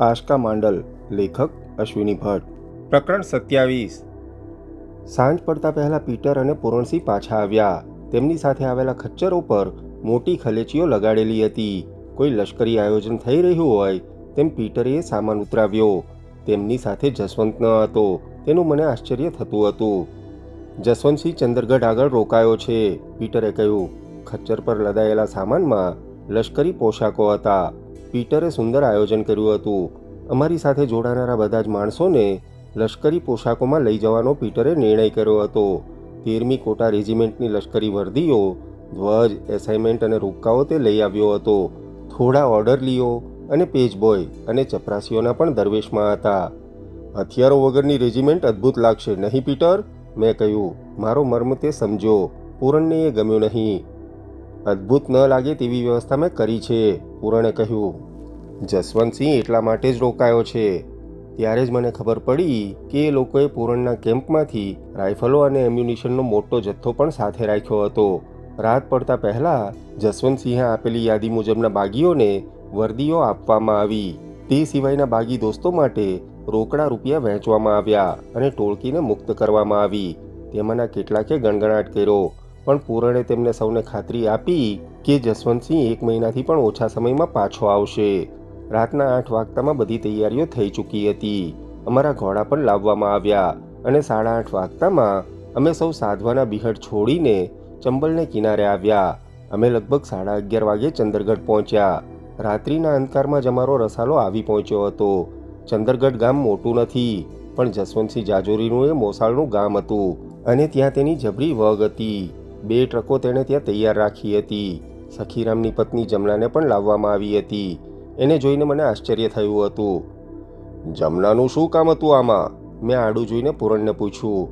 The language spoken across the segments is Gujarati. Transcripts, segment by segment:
આશકા માંડલ લેખક અશ્વિની ભટ્ટ. પ્રકરણ સત્યાવીસ. સાંજ પડતા પહેલા પીટર અને પૂરણસિંહ પાછા આવ્યા. તેમની સાથે આવેલા ખચ્ચરો પર મોટી ખલેચીઓ લગાડેલી હતી. કોઈ લશ્કરી આયોજન થઈ રહ્યું હોય તેમ પીટરે સામાન ઉતરાવ્યો. તેમની સાથે જસવંત ન હતો. તેનું મને આશ્ચર્ય થતું હતું. જસવંતસિંહ ચંદરગઢ આગળ રોકાયો છે. પીટરે કહ્યું ખચ્ચર પર લદાયેલા સામાનમાં લશ્કરી પોશાકો હતા. પીટરે સુંદર આયોજન કર્યું હતું. અમારી સાથે જોડાનારા બધા જ માણસોને લશ્કરી પોશાકોમાં લઈ જવાનો પીટરે નિર્ણય કર્યો હતો. તેરમી કોટા રેજિમેન્ટની લશ્કરી વર્દીઓ, ધ્વજ, એસાઇનમેન્ટ અને રૂપકાઓ તે લઈ આવ્યો હતો. થોડા ઓર્ડરલીઓ અને પેજબોય અને ચપરાસીઓના પણ દરવેશમાં હતા. હથિયારો વગરની રેજિમેન્ટ અદ્ભુત લાગશે, નહીં પીટર? મેં કહ્યું, મારો મર્મ તે સમજો, પૂરણને એ ગમ્યું નહીં. અદ્ભુત ન લાગે તેવી વ્યવસ્થા મેં કરી છે. પૂરણે કહ્યું, જસવંતસિંહ એટલા માટે જ રોકાયો છે. ત્યારે જ મને ખબર પડી કે એ લોકોએ પૂરણના કેમ્પમાંથી રાઇફલો અને એમ્યુનિશનનો મોટો જથ્થો પણ સાથે રાખ્યો હતો. રાત પડતા પહેલાં જસવંતસિંહે આપેલી યાદી મુજબના બાગીઓને વર્દીઓ આપવામાં આવી. તે સિવાયના બાગી દોસ્તો માટે રોકડા રૂપિયા વહેંચવામાં આવ્યા અને ટોળકીને મુક્ત કરવામાં આવી. તેમાંના કેટલાકે ગણગણાટ કર્યો. પણ પૂરણે તેમને સૌને ખાતરી આપી કે જસવંતસિંહ એક મહિનાથી પણ ઓછા સમયમાં પાછો આવશે. રાતના આઠ વાગતામાં બધી તૈયારીઓ થઈ ચૂકી હતી. અમારા ઘોડા પણ લાવવામાં આવ્યા અને સાડા આઠ વાગતામાં અમે સૌ સાધવાના બિહડ છોડીને ચંબલને કિનારે આવ્યા. અમે લગભગ સાડા અગિયાર વાગે ચંદરગઢ પહોંચ્યા. રાત્રિના અંધકારમાં જ અમારો રસાલો આવી પહોંચ્યો હતો. ચંદરગઢ ગામ મોટું નથી, પણ જસવંતસિંહ જાજોરીનું એ મોસાળનું ગામ હતું અને ત્યાં તેની જબરી વગ હતી. બે ટ્રકો તેણે ત્યાં તૈયાર રાખી હતી. સખીરામની પત્ની જમનાને પણ લાવવામાં આવી હતી. એને જોઈને મને આશ્ચર્ય થયું હતું. જમનાનું શું કામ હતું આમાં? મેં આડું જોઈને પૂરણને પૂછ્યું.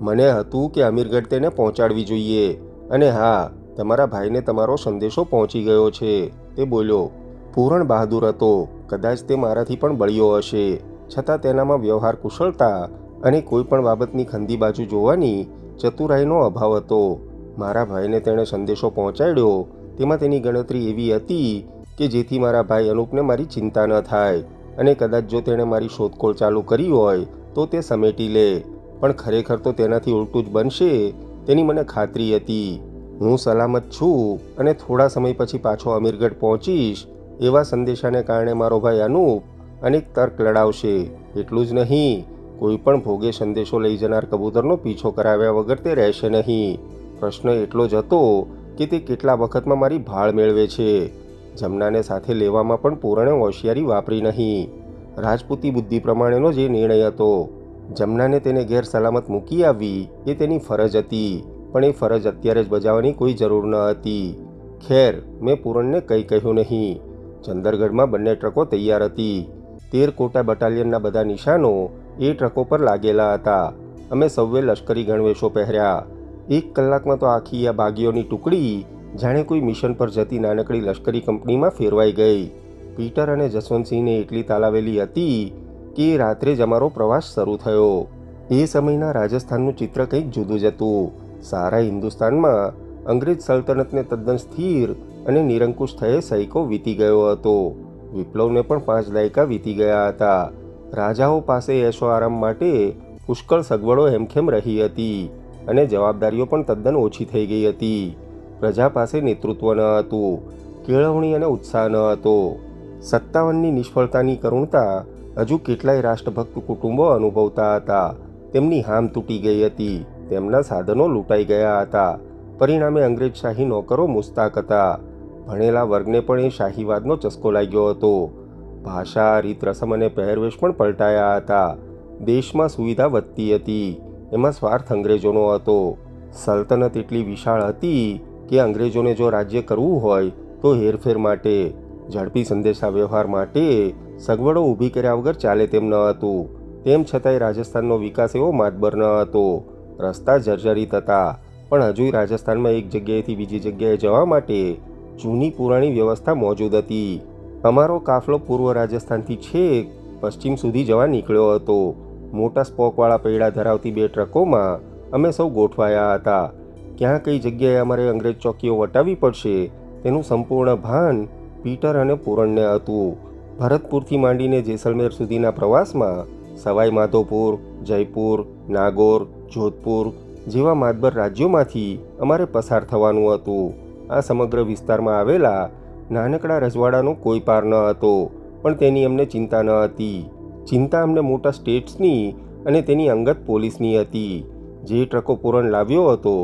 મને હતું કે અમીરગઢ તેને પહોંચાડવી જોઈએ. અને હા, તમારા ભાઈને તમારો સંદેશો પહોંચી ગયો છે. તે બોલ્યો. પૂરણ બહાદુર હતો. કદાચ તે મારાથી પણ બળ્યો હશે. છતાં તેનામાં વ્યવહાર કુશળતા અને કોઈ પણ બાબતની ખંદી બાજુ જોવાની ચતુરાઈનો અભાવ હતો. મારા ભાઈને તેણે સંદેશો પહોંચાડ્યો. તેમાં તેની ગણતરી એવી હતી કે જેથી મારા ભાઈ અનુપને મારી ચિંતા ન થાય અને કદાચ જો તેણે મારી શોધખોળ ચાલુ કરી હોય તો તે સમેટી લે. પણ ખરેખર તો તેનાથી ઉલટું જ બનશે તેની મને ખાતરી હતી. હું સલામત છું અને થોડા સમય પછી પાછો અમીરગઢ પહોંચીશ એવા સંદેશાને કારણે મારો ભાઈ અનુપ અનેક તર્ક લડાવશે. એટલું જ નહીં, કોઈ પણ ભોગે સંદેશો લઈ જનાર કબૂતરનો પીછો કરાવ્યા વગર તે રહેશે નહીં. પ્રશ્ન એટલો જ હતો કે તે કેટલા વખતમાં મારી ભાળ મેળવે છે. જમનાને સાથે લેવામાં પણ પૂરણે હોશિયારી વાપરી નહીં. રાજપૂતી બુદ્ધિ પ્રમાણેનો જે નિર્ણય હતો. જમનાને તેને ગેરસલામત મૂકી આવવી એ તેની ફરજ હતી, પણ એ ફરજ અત્યારે જ બજાવવાની કોઈ જરૂર ન હતી. ખેર, મેં પૂરણને કંઈ કહ્યું નહીં. ચંદરગઢમાં બંને ટ્રકો તૈયાર હતી. તેર કોટા બટાલિયનના બધા નિશાનો એ ટ્રકો પર લાગેલા હતા. અમે સૌએ લશ્કરી ગણવેશો પહેર્યા. એક કલાકમાં તો આખી આ બાગીઓની ટુકડી, જાણે કોઈ મિશન પર જતી નાનકડી લશ્કરી કંપનીમાં ફેરવાઈ ગઈ. પીટર અને જસવંતસિંહને એટલી તાલાવેલી હતી કે રાત્રે જ અમારો પ્રવાસ શરૂ થયો. એ સમયના રાજસ્થાનનું ચિત્ર કંઈક જુદું જ હતું. સારા હિન્દુસ્તાનમાં અંગ્રેજ સલ્તનતને તદ્દન સ્થિર અને નિરંકુશ થયે સૈકો વીતી ગયો હતો. વિપ્લવને પણ પાંચ દાયકા વીતી ગયા હતા. રાજાઓ પાસે એશો આરામ માટે પુષ્કળ સગવડો હેમખેમ રહી હતી. અને જવાબદારીઓ પણ તદ્દન ઓછી થઈ ગઈ હતી. પ્રજા પાસે નેતૃત્વ ન હતું, કેળવણી અને ઉત્સાહ ન હતો. સત્તાવનની નિષ્ફળતાની કરુણતા હજુ કેટલાય રાષ્ટ્રભક્ત કુટુંબો અનુભવતા હતા. તેમની હામ તૂટી ગઈ હતી, તેમના સાધનો લૂંટાઈ ગયા હતા. પરિણામે અંગ્રેજશાહી નોકરો મુસ્તાક હતા. ભણેલા વર્ગને પણ એ શાહીવાદનો ચસ્કો લાગ્યો હતો. ભાષા, રીત, રસમ અને પહેરવેશ પણ પલટાયા હતા. દેશમાં સુવિધા વધતી હતી. એમાં સ્વાર્થ અંગ્રેજોનો હતો. સલ્તનત એટલી વિશાળ હતી કે અંગ્રેજોને જો રાજ્ય કરવું હોય તો હેરફેર માટે, ઝડપી સંદેશા વ્યવહાર માટે સગવડો ઊભી કર્યા વગર ચાલે તેમ ન હતું. તેમ છતાંય રાજસ્થાનનો વિકાસ એવો માતબર ન હતો. રસ્તા જર્જરિત હતા, પણ હજુય રાજસ્થાનમાં એક જગ્યાએથી બીજી જગ્યાએ જવા માટે જૂની પુરાણી વ્યવસ્થા મોજૂદ હતી. અમારો કાફલો પૂર્વ રાજસ્થાનથી છેક પશ્ચિમ સુધી જવા નીકળ્યો હતો. મોટા સ્પોકવાળા પૈડા ધરાવતી બે ટ્રકોમાં અમે સૌ ગોઠવાયા હતા. ક્યાં કઈ જગ્યાએ અમારે અંગ્રેજ ચોકીઓ વટાવી પડશે તેનું સંપૂર્ણ ભાન પીટર અને પૂરણને હતું. ભરતપુરથી માંડીને જેસલમેર સુધીના પ્રવાસમાં સવાઈ માધોપુર, જયપુર, નાગોર, જોધપુર જેવા માતબર રાજ્યોમાંથી અમારે પસાર થવાનું હતું. આ સમગ્ર વિસ્તારમાં આવેલા નાનકડા રજવાડાનો કોઈ પાર ન હતો, પણ તેની અમને ચિંતા ન હતી. ચિંતા અમને મોટા સ્ટેટ્સની અને તેની અંગત પોલીસની હતી. જે ટ્રકો પૂરણ લાવ્યો હતો,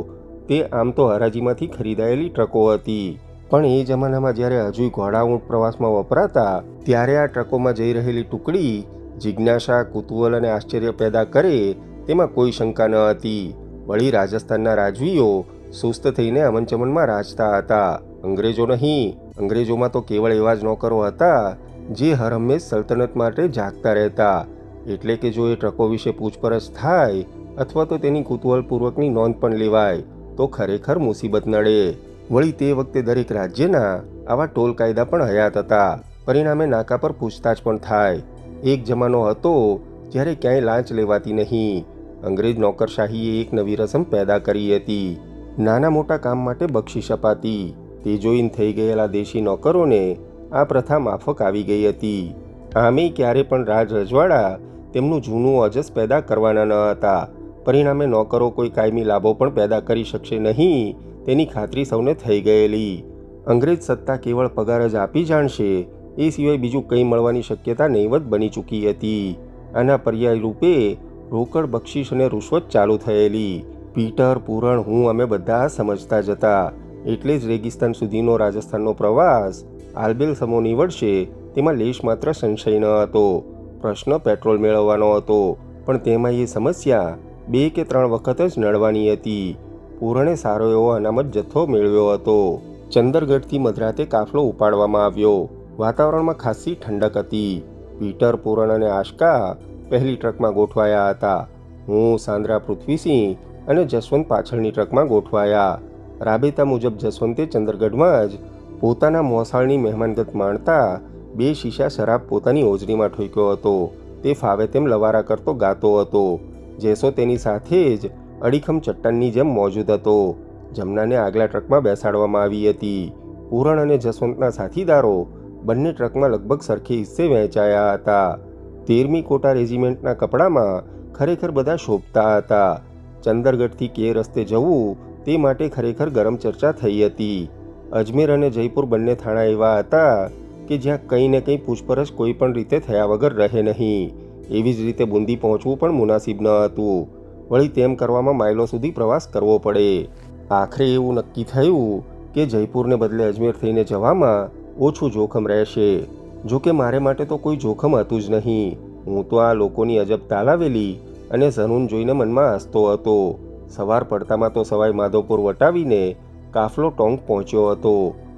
તે આમ તો હરાજીમાંથી ખરીદાયેલી ટ્રકો હતી. પણ એ જમાનામાં જ્યારે હજુ ઘોડા ઊંટ પ્રવાસમાં વપરાતા, ત્યારે આ ટ્રકોમાં જઈ રહેલી ટુકડી જિજ્ઞાસા, કુતૂહલ અને આશ્ચર્ય પેદા કરે તેમાં કોઈ શંકા ન હતી. વળી રાજસ્થાનના રાજવીઓ સુસ્ત થઈને અમનચમનમાં રાજતા હતા. અંગ્રેજો નહીં, અંગ્રેજોમાં તો કેવળ એવા જ નોકરો હતા જે હરમે સલ્તનત માટે જાગતા રહેતા. એટલે કે જો એ ટ્રકો વિશે પૂછપરછ થાય અથવા તો તેની કુતૂહલપૂર્વકની નોંધ પણ લેવાય, તો ખરેખર મુસીબત નડે. વળી તે વખતે દરેક રાજ્યના આવા ટોલ કાયદા પણ હયાત હતા. પરિણામે નાકા પર પૂછતાછ પણ થાય. એક જમાનો હતો જ્યારે ક્યાંય લાંચ લેવાતી નહીં. અંગ્રેજ નોકરશાહીએ એક નવી રસમ પેદા કરી હતી. નાના મોટા કામ માટે બક્ષિસ અપાતી. તે જોઈને થઈ ગયેલા દેશી નોકરોને આ પ્રથા માફક આવી ગઈ હતી. આમે ક્યારે પણ રાજ રજવાડા તેમનું જૂનું અજસ પેદા કરવાના ન હતા. પરિણામે નોકરો કોઈ કાયમી લાભો પણ પેદા કરી શકશે નહીં, તેની ખાતરી સૌને થઈ ગયેલી. અંગ્રેજ સત્તા કેવળ પગાર જ આપી જાણશે, એ સિવાય બીજું કંઈ મળવાની શક્યતા નહીવત બની ચૂકી હતી. આના પર્યાય રૂપે રોકડ બક્ષિસ અને રૂશ્વત ચાલુ થયેલી. પીટર, પૂરણ હું અમે બધા સમજતા જ હતા એટલે જ રેગિસ્તાન સુધીનો રાજસ્થાનનો પ્રવાસ આલબેલ સમો નીવડશે તેમાં લેશ માત્ર સંશય ન હતો. પ્રશ્ન પેટ્રોલ મેળવવાનો હતો. પણ તેમાં એ સમસ્યા બે કે ત્રણ વખત જ નડવાની હતી. પૂરણે સારો એવો અનામત જથ્થો મેળવ્યો હતો. ચંદરગઢથી મધરાતે કાફલો ઉપાડવામાં આવ્યો. વાતાવરણમાં ખાસી ઠંડક હતી. પીટર પૂરણ અને આશકા પહેલી ટ્રકમાં ગોઠવાયા હતા. હું, સાંદ્રા પૃથ્વીસિંહ અને જસવંત પાછળની ટ્રકમાં ગોઠવાયા. રાબેતા મુજબ જસવંતે ચંદરગઢમાં જ પોતાના મોસાળની મહેમાનગત માણતા બે શીશા શરાબ પોતાની હોજરીમાં ઠોક્યો હતો. તે ફાવે તેમ લવારા કરતો ગાતો હતો. જેસો તેની સાથે જ અડીખમ ચટ્ટાનની જેમ મોજૂદ હતો. જમનાને આગલા ટ્રકમાં બેસાડવામાં આવી હતી. પૂરણ અને જસવંતના સાથીદારો બંને ટ્રકમાં લગભગ સરખી હિસ્સે વહેંચાયા હતા. તેરમી કોટા રેજિમેન્ટના કપડામાં ખરેખર બધા શોભતા હતા. ચંદરગઢથી કે રસ્તે જવું તે માટે ખરેખર ગરમ ચર્ચા થઈ હતી. અજમેર અને જયપુર બંને થાણા એવા હતા કે જ્યાં કંઈ ને કંઈ પૂછપરછ કોઈ પણ રીતે થયા વગર રહે નહીં. એવી જ રીતે બુંદી પહોંચવું પણ મુનાસિબ ન હતું. વળી તેમ કરવામાં માઇલો સુધી પ્રવાસ કરવો પડે. આખરે એવું નક્કી થયું કે જયપુરને બદલે અજમેર થઈને જવામાં ઓછું જોખમ રહેશે. જો કે મારે માટે તો કોઈ જોખમ હતું જ નહીં. હું તો આ લોકોની અજબ તાલાવેલી અને ઝનૂન જોઈને મનમાં હસતો હતો. સવાર પડતામાં તો સવાઈ માધોપુર વટાવીને કાફલો ટોંક પહોંચ્યો હતો.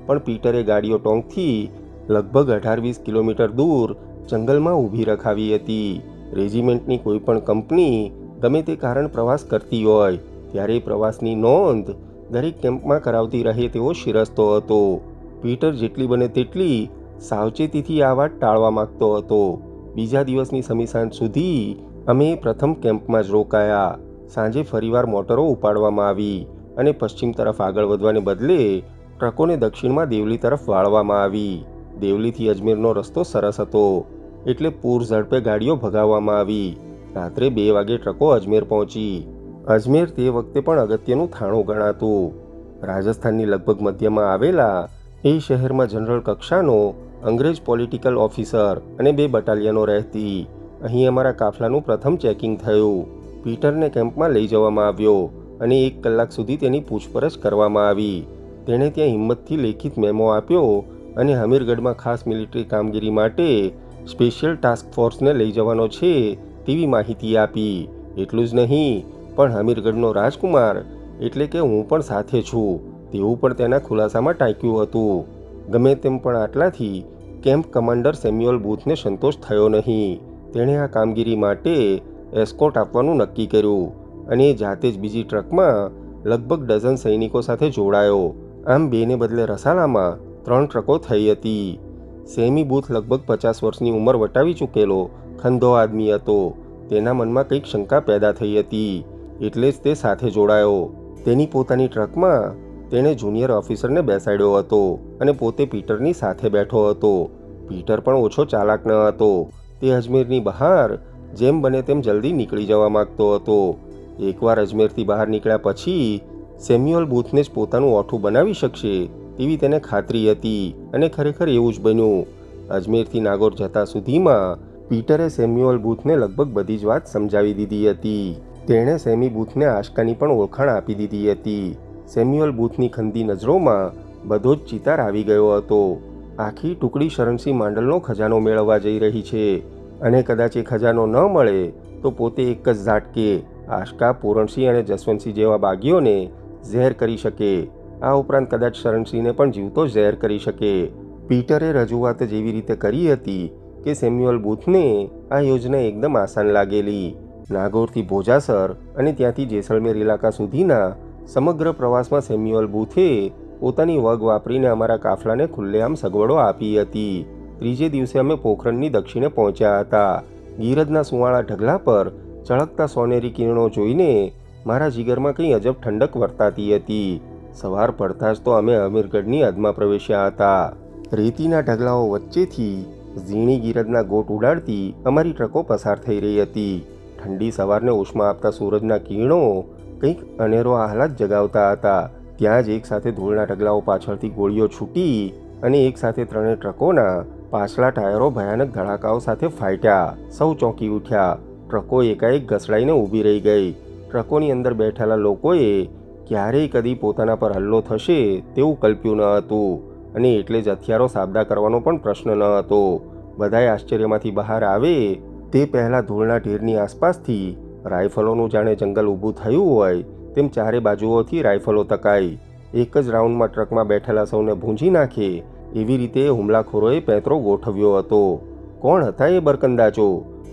પણ પીટરે ગાડીઓ ટોંકથી લગભગ અઢાર વીસ કિલોમીટર દૂર જંગલમાં ઊભી રખાવી હતી. રેજિમેન્ટની કોઈ પણ કંપની ગમે તે કારણ પ્રવાસ કરતી હોય, ત્યારે પ્રવાસની નોંધ દરેક કેમ્પમાં કરાવતી રહે તેવો શિરસ્તો હતો. પીટર જેટલી બને તેટલી સાવચેતીથી આ વાત ટાળવા માંગતો હતો. બીજા દિવસની સમીસાંજ સુધી અમે પ્રથમ કેમ્પમાં જ રોકાયા. સાંજે ફરીવાર મોટરો ઉપાડવામાં આવી. અને પશ્ચિમ તરફ આગળ વધવાને બદલે ટ્રકોને દક્ષિણમાં દેવલી તરફ વાળવામાં આવી. દેવલીથી અજમેરનો રસ્તો સરસ હતો. એટલે પૂર ઝડપે ગાડીઓ ભગાવવામાં આવી. રાત્રે બે વાગે ટ્રકો અજમેર પહોંચી. અજમેર તે વખતે પણ અગત્યનું થાણું ગણાતું. રાજસ્થાનની લગભગ મધ્યમાં આવેલા એ શહેરમાં જનરલ કક્ષાનો અંગ્રેજ પોલિટિકલ ઓફિસર અને બે બટાલિયનો રહેતી. અહીં અમારા કાફલાનું પ્રથમ ચેકિંગ થયું. પીટરને કેમ્પમાં લઈ જવામાં આવ્યો. અને એક કલાક સુધી તેની પૂછપરછ કરવામાં આવી. તેણે ત્યાં હિંમતથી લેખિત મેમો આપ્યો અને હમીરગઢમાં ખાસ મિલિટરી કામગીરી માટે સ્પેશિયલ ટાસ્ક ફોર્સને લઈ જવાનો છે તેવી માહિતી આપી. એટલું જ નહીં, પણ હમીરગઢનો રાજકુમાર એટલે કે હું પણ સાથે છું. તેવું પણ તેના ખુલાસામાં ટાંક્યું હતું. ગમે તેમ પણ આટલાથી કેમ્પ કમાન્ડર સેમ્યુઅલ બૂથને સંતોષ થયો નહીં. તેણે આ કામગીરી માટે એસ્કોટ આપવાનું નક્કી કર્યું. અને એ જાતે જ બીજી ટ્રકમાં લગભગ ડઝન સૈનિકો સાથે જોડાયો. આમ બેને બદલે રસાલામાં ત્રણ ટ્રકો થઈ હતી. સેમી બૂથ લગભગ પચાસ વર્ષની ઉંમર વટાવી ચૂકેલો ખંધો આદમી હતો. તેના મનમાં કંઈક શંકા પેદા થઈ હતી. એટલે જ તે સાથે જોડાયો. તેની પોતાની ટ્રકમાં તેણે જુનિયર ઓફિસરને બેસાડ્યો હતો અને પોતે પીટરની સાથે બેઠો હતો. પીટર પણ ઓછો ચાલાક ન હતો. તે અજમેરની બહાર જેમ બને તેમ જલ્દી નીકળી જવા માંગતો હતો. એકવાર અજમેરથી બહાર નીકળ્યા પછી સેમ્યુઅલ બૂથને જ પોતાનું ઓઠું બનાવી શકશે તેવી તેને ખાતરી હતી અને ખરેખર એવું જ બન્યું. અજમેરથી નાગોર જતા સુધીમાં પીટરે સેમ્યુઅલ બૂથને લગભગ બધી જ વાત સમજાવી દીધી હતી. તેણે સેમી બૂથને આશકાની પણ ઓળખાણ આપી દીધી હતી. સેમ્યુઅલ બૂથની ખંદી નજરોમાં બધો જ ચિતાર આવી ગયો હતો. આખી ટુકડી શરણસિંહ માંડલનો ખજાનો મેળવવા જઈ રહી છે અને કદાચ એ ખજાનો ન મળે તો પોતે એક જ ઝાટકે આશકા, પૂરણસિંહ અને જસવંતસિંહ જેવા બાગીઓને ઝેર કરી શકે. આ ઉપરાંત કદાચ શરણસિંહને પણ જીવતો ઝેર કરી શકે. પીટરે રજૂઆત જેવી રીતે કરી હતી કે સેમ્યુઅલ બૂથને આ યોજના એકદમ આસાન લાગેલી. નાગોરથી ભોજાસર અને ત્યાંથી જેસલમેર ઇલાકા સુધીના સમગ્ર પ્રવાસમાં સેમ્યુઅલ બૂથે પોતાની વગ વાપરીને અમારા કાફલાને ખુલ્લેઆમ સગવડો આપી હતી. ત્રીજે દિવસે અમે પોખરણની દક્ષિણે પહોંચ્યા હતા. ગીરજના સુવાળા ઢગલા પર ચળકતા સોનેરી કિરણો જોઈને મારા જીગરમાં કંઈ અજબ ઠંડક વર્તાતી હતી. સવાર પડતા જ તો અમે અમીરગઢની હદમાં પ્રવેશ્યા હતા. રેતીના ઢગલાઓ વચ્ચેથી ઝીણી ગીરજના ગોટ ઉડાડતી અમારી ટ્રકો પસાર થઈ રહી હતી. ઠંડી સવારને ઉષ્મા આપતા સૂરજના કિરણો કંઈક અનેરો આહલાદ જગાવતા હતા. ત્યાં જ એક સાથે ધૂળના ઢગલાઓ પાછળથી ગોળીઓ છૂટી અને એક સાથે ત્રણેય ટ્રકોના પાછલા ટાયરો ભયાનક ધડાકાઓ સાથે ફાટ્યા. સૌ ચોંકી ઉઠ્યા. ટ્રકો એકાએક ઘસડાઈને ઊભી રહી ગઈ. ટ્રકોની અંદર બેઠેલા લોકોએ ક્યારેય કદી પોતાના પર હલ્લો થશે તેવું કલ્પ્યું ન હતું અને એટલે જ હથિયારો સાબદા કરવાનો પણ પ્રશ્ન ન હતો. બધાએ આશ્ચર્યમાંથી બહાર આવે તે પહેલાં ધૂળના ઢેરની આસપાસથી રાઇફલોનું જાણે જંગલ ઊભું થયું હોય તેમ ચારે બાજુઓથી રાઇફલો તકાઈ. એક જ રાઉન્ડમાં ટ્રકમાં બેઠેલા સૌને ભૂંજી નાખે એવી રીતે હુમલાખોરોએ પેંતરો ગોઠવ્યો હતો. કોણ હતા એ બરકંદાજો?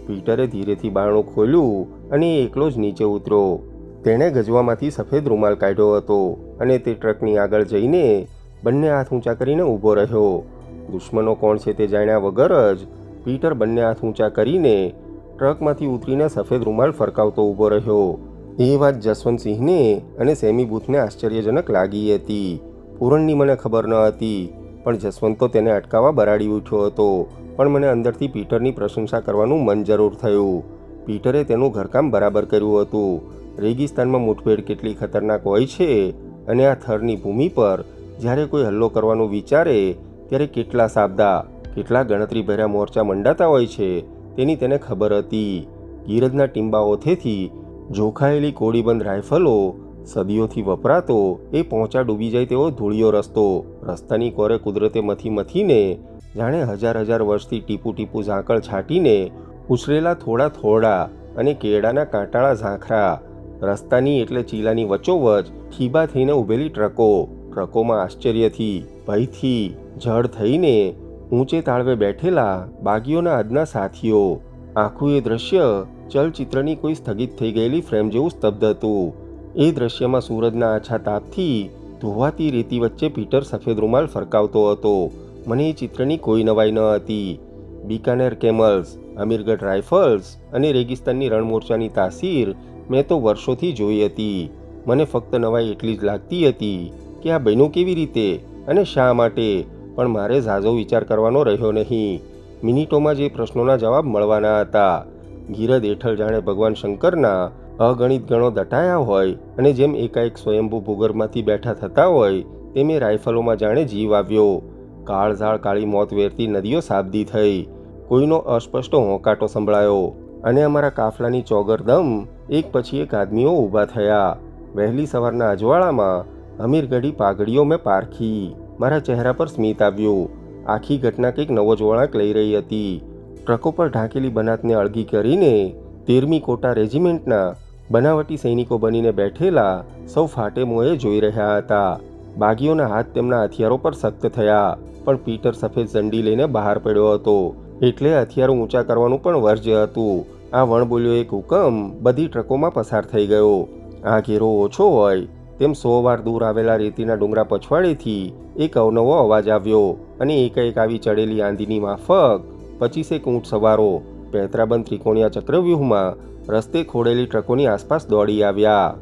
પીટરે ધીરેથી બારણું ખોલ્યું અને એકલો જ નીચે ઉતર્યો તેણે ગજવામાંથી સફેદ રૂમાલ કાઢ્યો હતો અને તે ટ્રકની આગળ જઈને બંને હાથ ઊંચા કરીને ઊભો રહ્યો. દુશ્મનો કોણ છે તે જાણ્યા વગર જ પીટર બંને હાથ ઊંચા કરીને ટ્રકમાંથી ઉતરીને સફેદ રૂમાલ ફરકાવતો ઊભો રહ્યો. એ વાત જસવંતસિંહને અને સેમી બૂથને આશ્ચર્યજનક લાગી હતી. પૂરણની મને ખબર ન હતી. પણ જસવંત તેને અટકાવવા બરાડી ઉઠ્યો હતો. પણ મને અંદરથી પીટરની પ્રશંસા કરવાનું મન જરૂર થયું. પીટરે તેનું ઘરકામ બરાબર કર્યું હતું. રેગિસ્તાનમાં મુઠભેડ કેટલી ખતરનાક હોય છે અને આ થરની ભૂમિ પર જ્યારે કોઈ હલ્લો કરવાનું વિચારે ત્યારે કેટલા સાબદા, કેટલા ગણતરી ભર્યા મોરચા મંડાતા હોય છે તેની તેને ખબર હતી. ગીરજના ટીંબાઓથેથી જોખાયેલી કોડીબંધ રાઇફલો સદીઓથી વપરાતો, એ પહોંચા ડૂબી જાય તેવો ધૂળિયો રસ્તો. રસ્તાની કોરે કુદરતે મથી મથીને, જાણે હજાર હજાર વર્ષથી ટીપુ ટીપુ ઝાંકળ છાંટીને, ઉછરેલા થોડા થોડા અને કેળાના કાંટાળા ઝાંખરા. રસ્તાની એટલે ચીલાની વચ્ચોવચ ખીબા થઈને ઊભેલી ટ્રકો. ટ્રકોમાં આશ્ચર્યથી, ભયથી જડ થઈને ઊંચે તાળવે બેઠેલા બાગીઓના આજના સાથીઓ. આખું એ દ્રશ્ય ચલચિત્રની કોઈ સ્થગિત થઈ ગયેલી ફ્રેમ જેવું સ્તબ્ધ હતું. એ દ્રશ્યમાં સૂરજના આછા તાપથી ધોવાતી રેતી વચ્ચે પીટર સફેદ રૂમાલ ફરકાવતો હતો. મને એ ચિત્રની કોઈ નવાઈ ન હતી. બિકાનેર કેમલ્સ, અમીરગઢ રાઇફલ્સ અને રેગિસ્તાનની રણમોરચાની તાસીર મેં તો વર્ષોથી જોઈ હતી. મને ફક્ત નવાઈ એટલી જ લાગતી હતી કે આ બન્યું કેવી રીતે અને શા માટે, પણ મારે ઝાઝો વિચાર કરવાનો રહ્યો નહીં. મિનિટોમાં જે પ્રશ્નોના જવાબ મળવાના હતા. ગીરદ હેઠળ જાણે ભગવાન શંકરના અગણિત ગણો દટાયા હોય અને જેમ એકાએક સ્વયંભૂ ભૂગર્ભમાંથી બેઠા થતા હોય તેમ એ રાઇફલોમાં જાણે જીવ આવ્યો. કાળઝાળ કાળી મોત વેરતી નદીઓ સાબદી થઈ. કોઈનો અસ્પષ્ટ હોંકાટો સંભળાયો અને અમારા કાફલાની ચોગરદમ એક પછી એક આદમીઓ ઊભા થયા. વહેલી સવારના અજવાળામાં અમીરગઢી પાઘડીઓ મેં પારખી. મારા ચહેરા પર સ્મિત આવ્યું. આખી ઘટના કંઈક નવો જ વળાંક લઈ રહી હતી. ટ્રકો પર ઢાંકેલી બનાતને અળગી કરીને તેરમી કોટા રેજિમેન્ટના બનાવટી સૈનિકો બનીને બેઠેલા સૌ ફાટેમોએ જોઈ રહ્યા હતા. બાગીઓના હાથ તેમના હથિયારો પર સખ્ત થયા, પણ પીટર સફેદ ઝંડી લઈને બહાર પડ્યો હતો. એટલે હથિયારો ઊંચા કરવાનું પણ વર્જ્ય હતું. આ વણબોલ્યો એક હુકમ બધી ટ્રકોમાં પસાર થઈ ગયો. આ ઘેરો ઓછો હોય તેમ સો વાર દૂર આવેલા રેતીના ડુંગરા પછવાડેથી એક અવનવો અવાજ આવ્યો અને એકાએક આવી ચડેલી આંધીની માફક, પચીસેક ઊંટ સવારો, પેંતરાબંધ ત્રિકોણિયા ચક્રવ્યૂહમાં રસ્તે ખોડેલી ટ્રકોની આસપાસ દોડી આવ્યા.